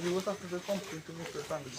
दिवस असलं तर कंप्लेंट मिळतं चांगली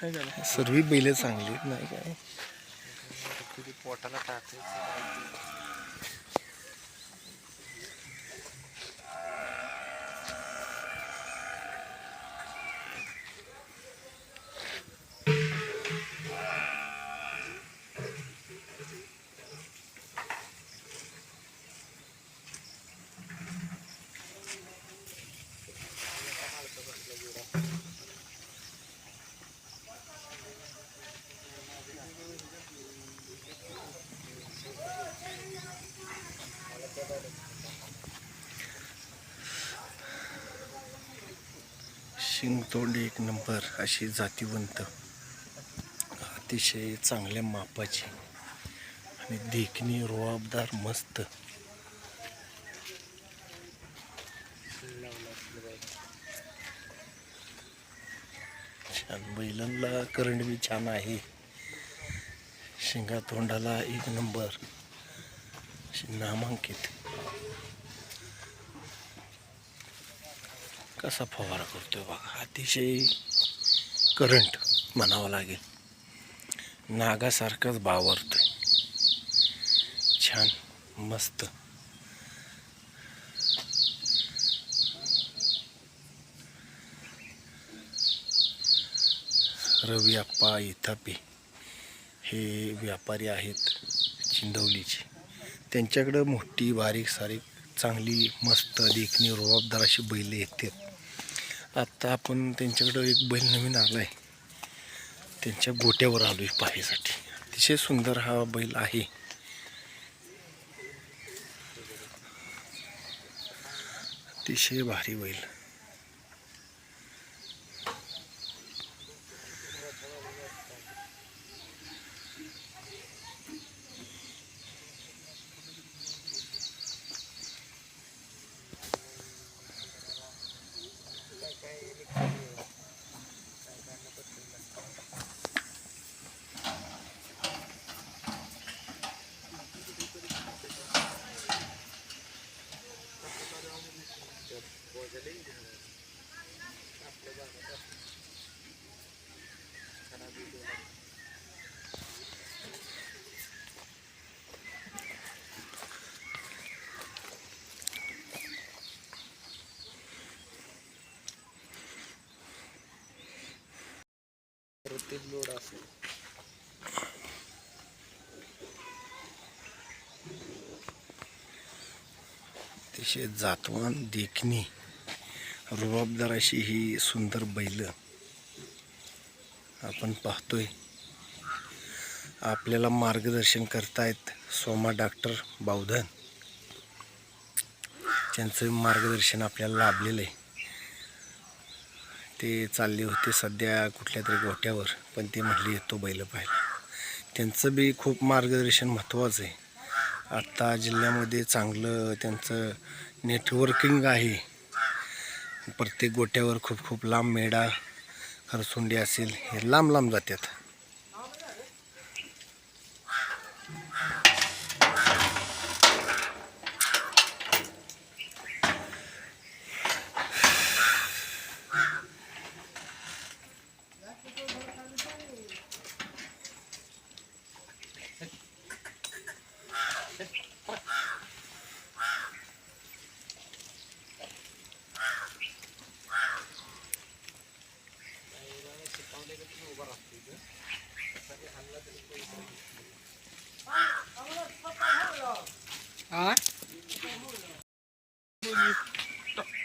काय झालं? सर्व बैल चांगली नाही काय? किती पोटाला टाकायचं शिंगतोंड एक नंबर अशी जातीवंत अतिशय चांगल्या मापाची आणि देखणी रोआबदार मस्त. छान बैलांना करंट बी छान आहे. शिंगा तोंडाला एक नंबर. नामांकित. कसा फवारा करतोय बघा. अतिशय करंट म्हणावं लागेल. नागासारखाच बावरतोय. छान मस्त. रवी अप्पा इथापे. हे व्यापारी आहेत चिंदवलीचे त्यांच्याकडं मोठी बारीक सारीक चांगली मस्त देखणी रोबाबदार अशी बैल येतात. आत्ता आपण त्यांच्याकडं एक बैल नवीन आला आहे त्यांच्या गोट्यावर आलो आहे पाहायसाठी. अतिशय सुंदर हा बैल आहे. अतिशय भारी बैल. प्रत्येक लोड असेल अतिशय जातवान देखणी रुबाबदार अशी ही सुंदर बैल आपण पाहतोय. आपल्याला मार्गदर्शन करतायत सोमा डॉक्टर बावधन. त्यांचं मार्गदर्शन आपल्याला लाभलेलं आहे. ते चालले होते सध्या कुठल्या तरी गोट्यावर पण ते म्हटले येतो बैल पाहायला त्यांचं बी खूप मार्गदर्शन महत्त्वाचं आहे. आत्ता जिल्ह्यामध्ये चांगलं त्यांचं नेटवर्किंग आहे. प्रत्येक गोट्यावर खूप खूप लांब मेढा खरसुंडी असेल हे लांब लांब जातात.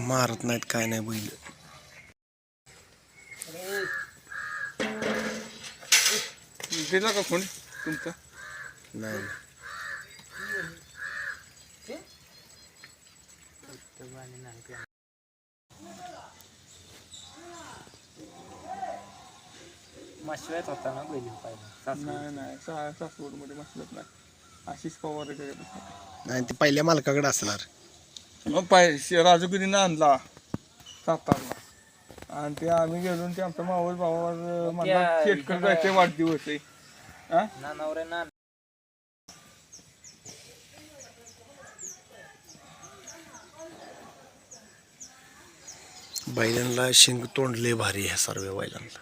मारत नाहीत काय नाही बैल. दिला का फोन तुमचा? नाही. माशिवायच होता ना बैल पाहिजे. नाही नाही सा सासवडमध्ये बसलत नाही. आशिष पवार नाही ते पहिल्या मालकाकडे असणार. मग पाय राजगिरीनं आणला. सातारला. आणि ते आम्ही गेलो आणि ते आमच्या मावळ भावावर त्या- शेतकरी जायचे वाढदिवस आहे हा ना नवऱ्या ना बैलांना शिंग तोंड लय भारी ह्या सर्व बैलांना.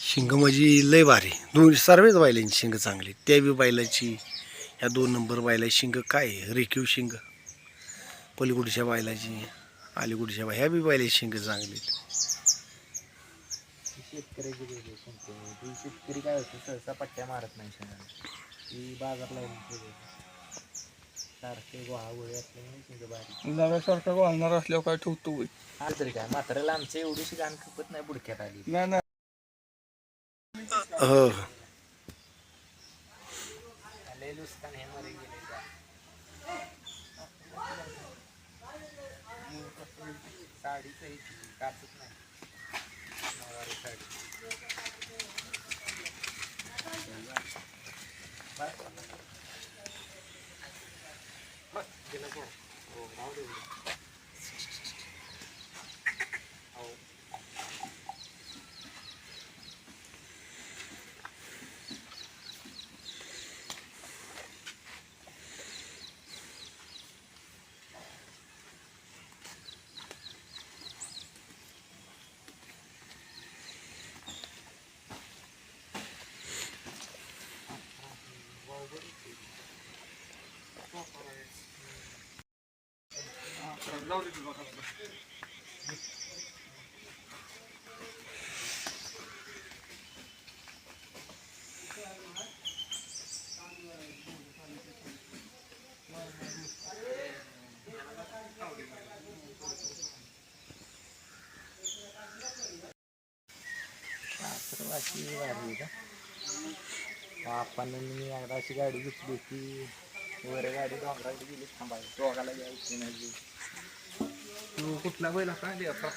शिंग म्हणजे लय भारी. दोन सर्वच बैलांची शिंग चांगली त्या बी बैलाची ह्या दोन नंबर बैलाची शिंग काय आहे? रेखीव शिंग. पलीकडच्या बैलाची अलीकडच्या बाय ह्या बी बैलाची शिंग चांगली शेतकऱ्याची ती शेतकरी काय होतं सहसा पट्ट्या मारत नाही ती बाजारला. सारखे गोहा गोळी असल्यामुळे शिंग बारीक नव्यासारखा असल्यावर काय ठेवतो होय. हा तरी काय म्हाताऱ्याला आमच्या एवढीशी घाण खपत नाही बुडक्यात आली. नाही नाही. हो. लय हे मरे गेले त्या. साडीच आहे ती, काचच नाही नऊवारी साडी बस, गेलं बघ. हो, राहू दे एवढं. हो. वाची वारी आहे का आपण मी एकदा अशी गाडी घेतली होती वर गाडी डोंगराकडे गेली थांबायची दोघाला यायची नाही तू कुठला बैल होता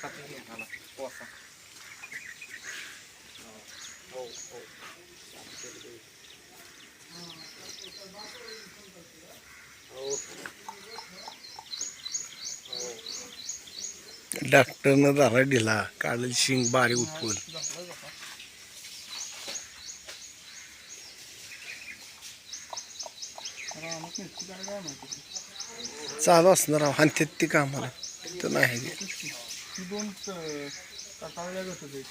कोसा हो हो. हो डॉक्टरनं दारा दिला. काढलं शिंग बारी उठवून. चालू असणार आणि ती कामाला. तर नाही. ती दोन सकाळला कसं ते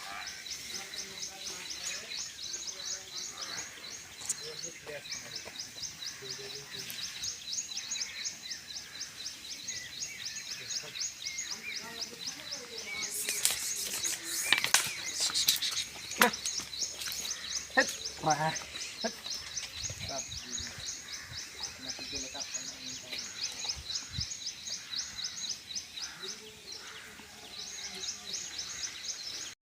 वा